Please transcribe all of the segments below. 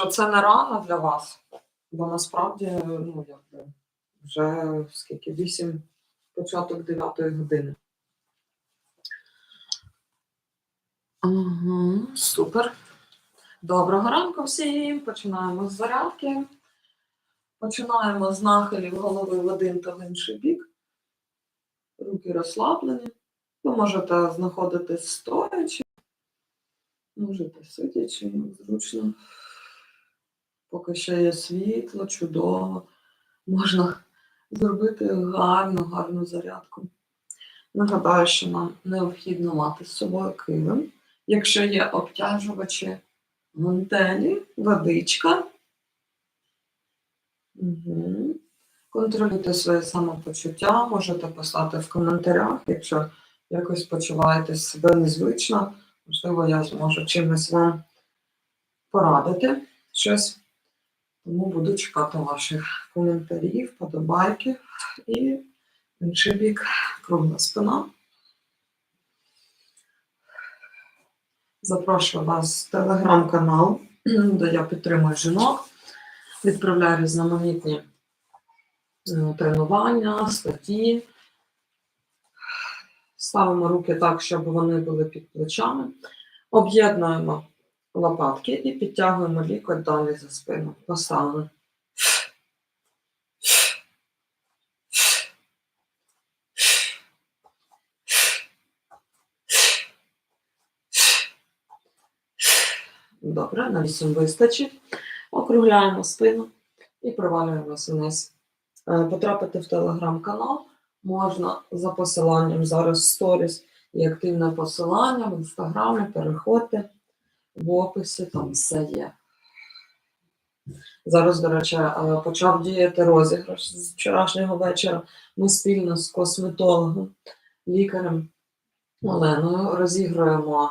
що це не рано для вас, бо насправді, ну, якби, вже скільки, 8, початок 9 години. Ага, супер. Доброго ранку всім. Починаємо з зарядки. Починаємо з нахилів голови в один та в інший бік. Руки розслаблені. Ви можете знаходитись стоячи, можете сидячи, зручно. Поки ще є світло, чудово. Можна зробити гарну, гарну зарядку. Нагадаю, що нам необхідно мати з собою килим. Якщо є обтяжувачі, гантелі, водичка. Угу. Контролюйте своє самопочуття, можете писати в коментарях, якщо якось почуваєте себе незвично, можливо, я зможу чимось вам порадити щось. Тому буду чекати ваших коментарів, подобайки і інший бік кругла спина. Запрошую вас в телеграм-канал, де я підтримую жінок, відправляю різноманітні е, тренування, статті. Ставимо руки так, щоб вони були під плечами. Об'єднуємо лопатки і підтягуємо лікоть далі за спину. Поставили. Добре, на 8 вистачить. Округляємо спину і провалюємося вниз. Е, Потрапити в телеграм-канал можна за посиланням зараз сторіс і активне посилання в інстаграмі. Переходьте в описі, там все є. Зараз, до речі, е, почав діяти розіграш з вчорашнього вечора. Ми спільно з косметологом, лікарем Оленою розігруємо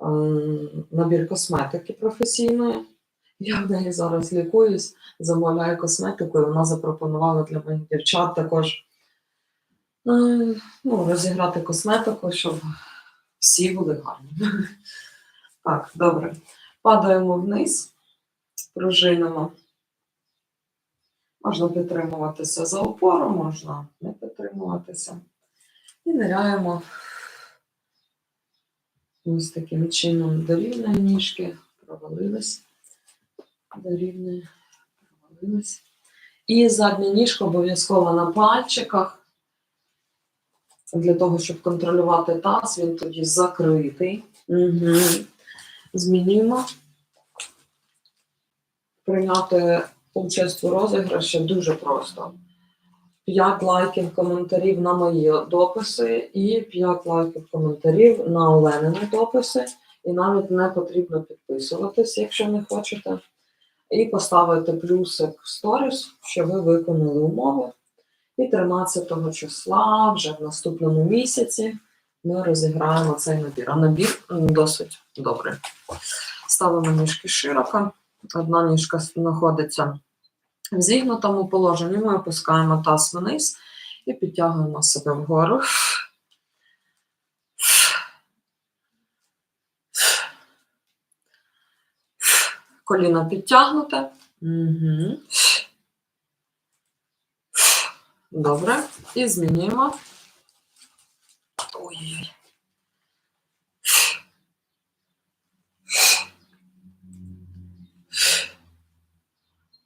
ем, набір косметики професійної. Я в неї зараз лікуюсь, замовляю косметику, і вона запропонувала для моїх дівчат також е, ну, розіграти косметику, щоб всі були гарні. Так, добре. Падаємо вниз, пружинимо. Можна підтримуватися за опору, можна не підтримуватися. І ниряємо ось таким чином до рівної ніжки, провалились, до рівної, провалились. І задня ніжка обов'язково на пальчиках. Для того, щоб контролювати таз, він тоді закритий. Угу. Змінюємо. Прийняти участь у розіграші дуже просто. 5 лайків коментарів на мої дописи і 5 лайків коментарів на Оленини дописи. І навіть не потрібно підписуватись, якщо не хочете. І поставити плюсик в сторіс, що ви виконали умови. І 13 числа, вже в наступному місяці, ми розіграємо цей набір. А набір досить добрий. Ставимо ніжки широко. Одна ніжка знаходиться в зігнутому положенні. Ми опускаємо таз вниз і підтягуємо себе вгору. Коліно підтягнуте. Угу. Добре. І змінюємо. Ой-ой-ой.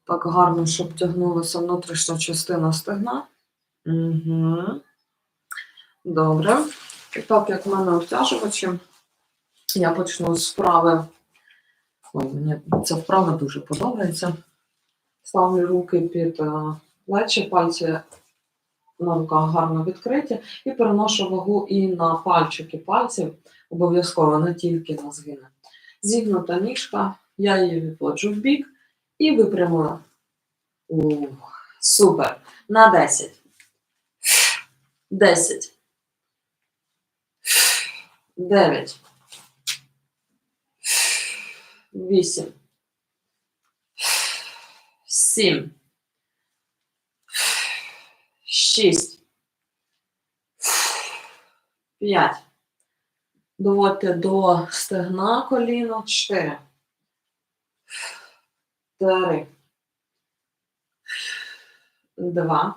Так гарно, щоб тягнулася внутрішня частина стегна. Угу. Добре. І так як в мене обтяжувачі, я почну з вправи. Ой, мені ця вправа дуже подобається. Ставлю руки під е, плечі, пальці на руках гарно відкриті, і переношу вагу і на пальчики пальців, обов'язково не тільки на згини. Зігнута ніжка, я її відводжу в бік і випрямила. Ух, супер. На 10. 10. 9. 8. 7. 6. 5. Доводьте до стегна коліно. 4. Три. Два.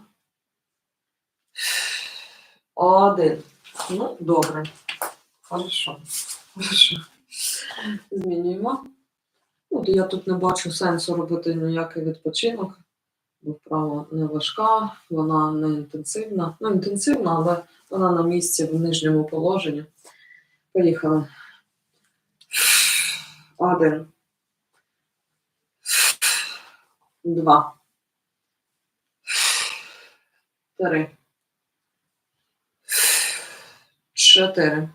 Один. Ну, добре. Хорошо. Хорошо. Змінюємо. То я тут не бачу сенсу робити ніякий відпочинок, вправа не важка, вона не інтенсивна. Ну, інтенсивна, але вона на місці в нижньому положенні. Поїхали. Один. Два. Три. Чотири.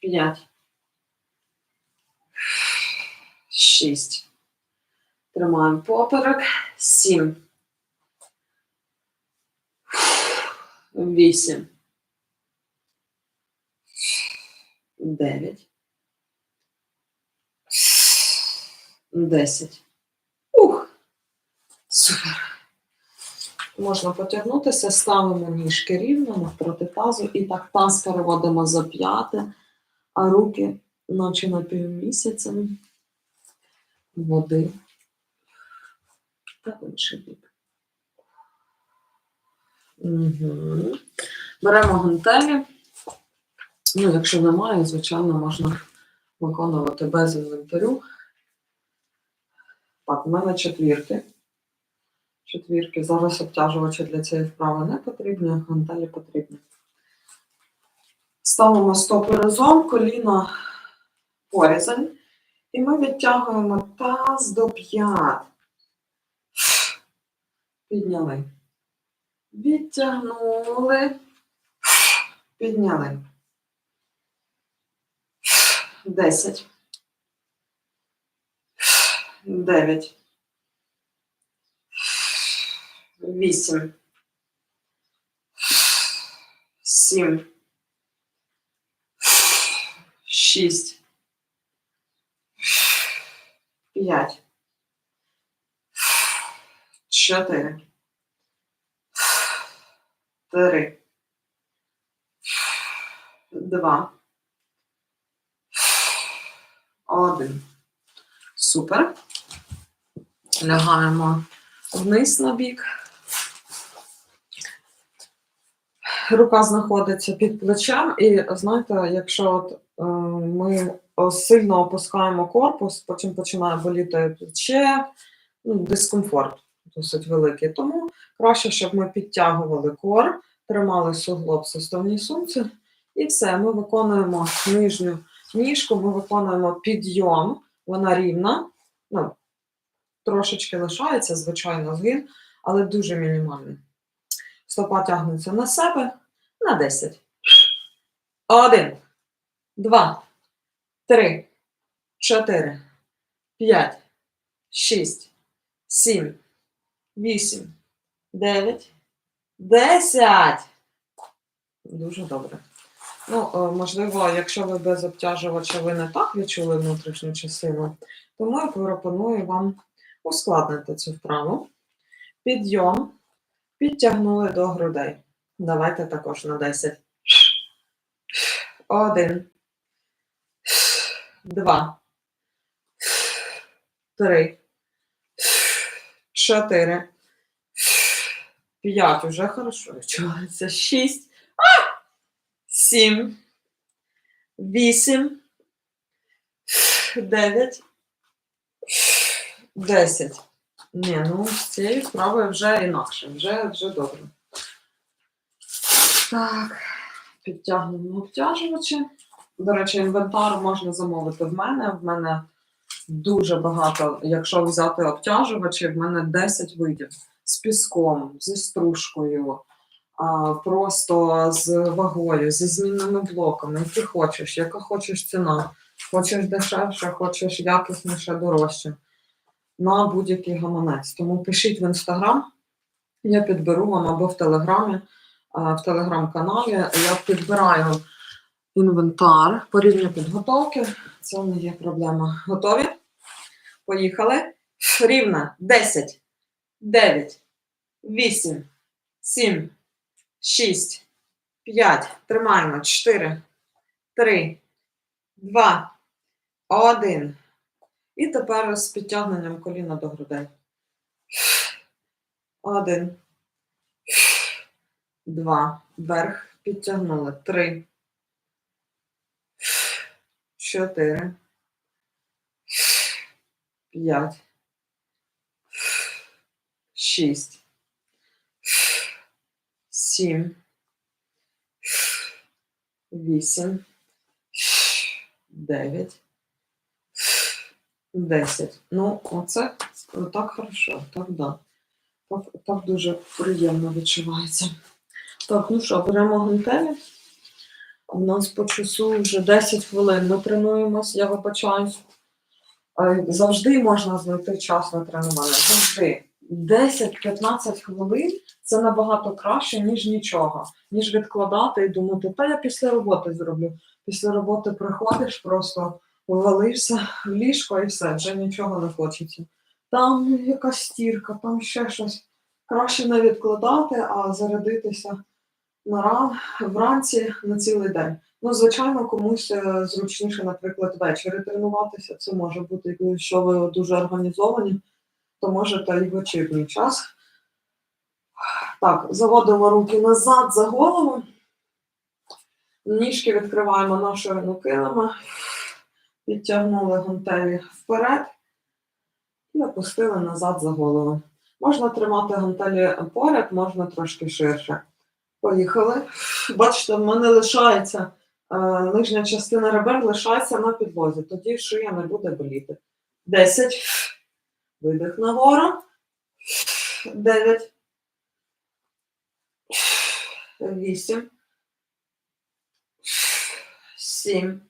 П'ять. Шість. Тримаємо поперек. Сім. Вісім. Дев'ять. Десять. Ух. Супер. Можна потягнутися, ставимо ніжки рівно навпроти тазу і так таз переводимо за п'яте, а руки, наче на півмісяцем, води та інший бік. Угу. Беремо гантелі. Ну, якщо немає, звичайно, можна виконувати без інвентарю. Так, у мене четвірки. Четвірки. Зараз обтяжувачі для цієї вправи не потрібні, гантелі потрібні. Ставимо стопи разом, коліна порізань. І ми відтягуємо таз до п'ят. Підняли. Відтягнули. Підняли. Десять. Дев'ять. Вісім. Сім. Шість. П'ять. Чотири. Три. Два. Один. Супер. Лягаємо вниз на бік. Рука знаходиться під плечем, і знаєте, якщо от, е, ми сильно опускаємо корпус, потім починає боліти плече, ну, дискомфорт досить великий. Тому краще, щоб ми підтягували кор, тримали суглоб суставній сумці, і все. Ми виконуємо нижню ніжку, ми виконуємо підйом, вона рівна. Ну, трошечки лишається, звичайно, згин, але дуже мінімальний. Стопа тягнеться на себе на 10. Один, два, три, чотири, п'ять, шість, сім, вісім, дев'ять, десять. Дуже добре. Ну, е, можливо, якщо ви без обтяжувача ви не так відчули внутрішню частину, тому я пропоную вам ускладнити цю вправу. Підйом. Підтягнули до грудей. Давайте також на 10. Один. Два. Три. Чотири. П'ять. Уже хорошо відчувається. Шість. А! Сім. Вісім. Дев'ять. Десять. Ні, ну з цією вправою вже інакше, вже, вже добре. Так, підтягнемо обтяжувачі. До речі, інвентар можна замовити в мене. В мене дуже багато, якщо взяти обтяжувачі, в мене 10 видів з піском, зі стружкою, просто з вагою, зі змінними блоками, які хочеш, яка хочеш ціна. Хочеш дешевше, хочеш якісніше, дорожче на будь-який гаманець. Тому пишіть в інстаграм, я підберу вам або в телеграмі, в телеграм-каналі. Я підбираю інвентар по рівню підготовки. Це не є проблема. Готові? Поїхали. Рівно 10, 9, 8, 7, 6, 5. Тримаємо. 4, 3, 2, 1. І тепер з підтягненням коліна до грудей. Один. Два. Вверх. Підтягнули. Три. Чотири. П'ять. Шість. Сім. Вісім. Дев'ять. Десять. Ну, оце так хорошо, так да. Так, так дуже приємно відчувається. Так, ну що, беремо гантелі. У нас по часу вже 10 хвилин. Ми тренуємось, я вибачаюсь. Е, Завжди можна знайти час на тренування. Завжди. 10-15 хвилин це набагато краще, ніж нічого. Ніж відкладати і думати, та я після роботи зроблю. Після роботи приходиш, просто валишся в ліжко і все, вже нічого не хочеться. Там якась стірка, там ще щось. Краще не відкладати, а зарядитися на ран, вранці на цілий день. Ну, звичайно, комусь е, зручніше, наприклад, ввечері тренуватися. Це може бути, якщо ви дуже організовані, то можете і вечірній час. Так, заводимо руки назад за голову. Ніжки відкриваємо на ширину килима. Підтягнули гантелі вперед і опустили назад за голову. Можна тримати гантелі поряд, можна трошки ширше. Поїхали. Бачите, в мене лишається нижня частина ребер лишається на підлозі, тоді шия не буде боліти. 10. Видих нагору. 9. 8. 7.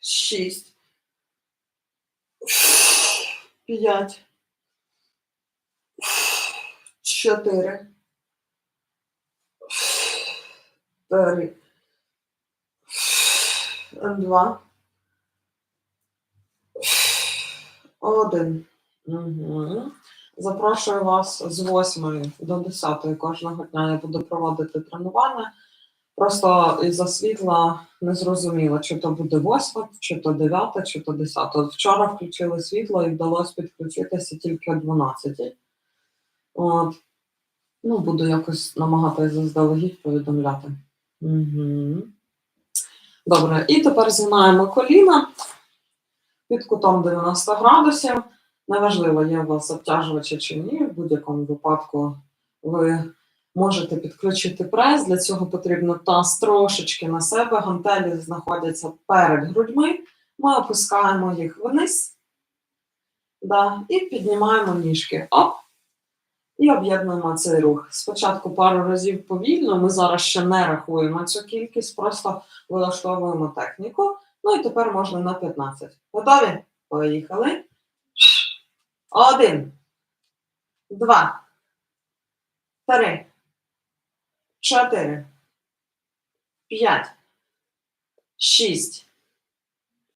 6. 5. 4. 3. 2. 1. Угу. Запрошую вас з 8 до 10 кожного дня я буду проводити тренування. Просто із-за світла не зрозуміло, чи то буде 8, чи то 9, чи то 10. От Вчора включили світло і вдалося підключитися тільки о 12. От. Ну, буду якось намагатися заздалегідь повідомляти. Угу. Добре, і тепер згинаємо коліна під кутом 90 градусів. Неважливо, є у вас обтяжувачі чи ні, в будь-якому випадку ви можете підключити прес. Для цього потрібно таз трошечки на себе. Гантелі знаходяться перед грудьми. Ми опускаємо їх вниз да, і піднімаємо ніжки. Оп! І об'єднуємо цей рух. Спочатку пару разів повільно, ми зараз ще не рахуємо цю кількість, просто вилаштовуємо техніку. Ну і тепер можна на 15. Готові? Поїхали. Один. Два. Три. Чотири. П'ять. Шість.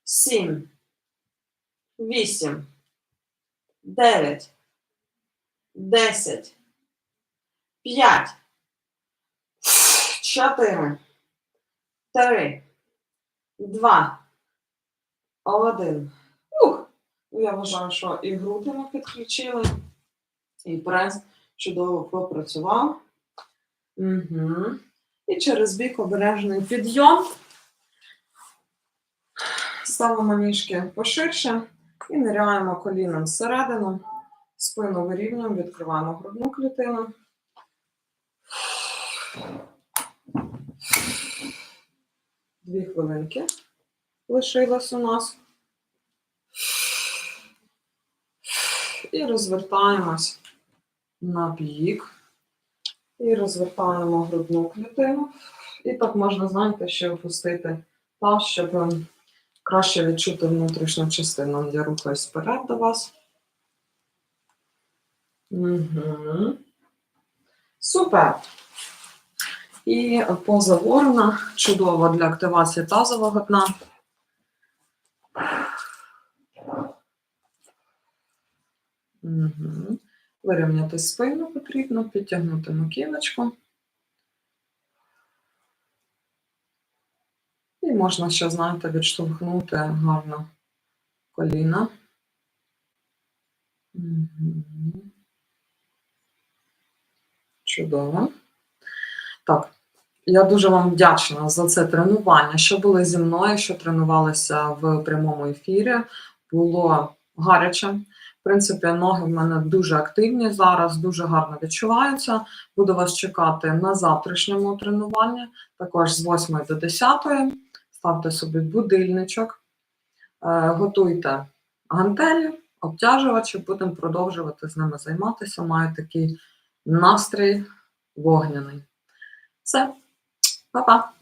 Сім. Вісім. Дев'ять. Десять. П'ять. Чотири. Три. Два. Один. Ух! Ну, Я вважаю, що і груди ми підключили, і прес чудово попрацював. Угу. І через бік обережний підйом. Ставимо ніжки поширше і ниряємо коліном всередину. Спину вирівнюємо, відкриваємо грудну клітину. Дві хвилинки лишилось у нас. І розвертаємось на бік. І розвертаємо грудну клітину. І так можна, знаєте, ще опустити таз, щоб краще відчути внутрішню частину. Я рухаюсь вперед до вас. Угу. Супер. І поза ворона чудова для активації тазового дна. Угу. Вирівняти спину потрібно, підтягнути маківочку. І можна ще, знаєте, відштовхнути гарно коліна. Мгм. Чудово. Так, я дуже вам вдячна за це тренування, що були зі мною, що тренувалися в прямому ефірі. Було гаряче. В принципі, ноги в мене дуже активні зараз, дуже гарно відчуваються. Буду вас чекати на завтрашньому тренуванні, також з 8 до 10. Ставте собі будильничок, е, готуйте гантелі, обтяжувачі, будемо продовжувати з ними займатися. Маю такий настрій вогняний. Все, па-па!